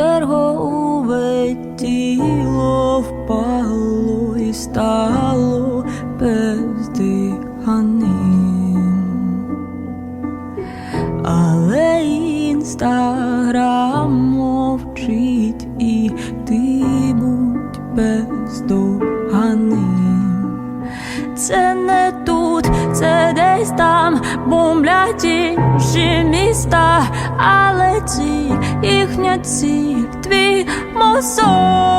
чергове тіло впало і стало бездиханим. Але інстаграм мовчить і ти будь бездоганим. Це не тут, це десь там бомблять інші міста, але ціль, їхня як твій мозок.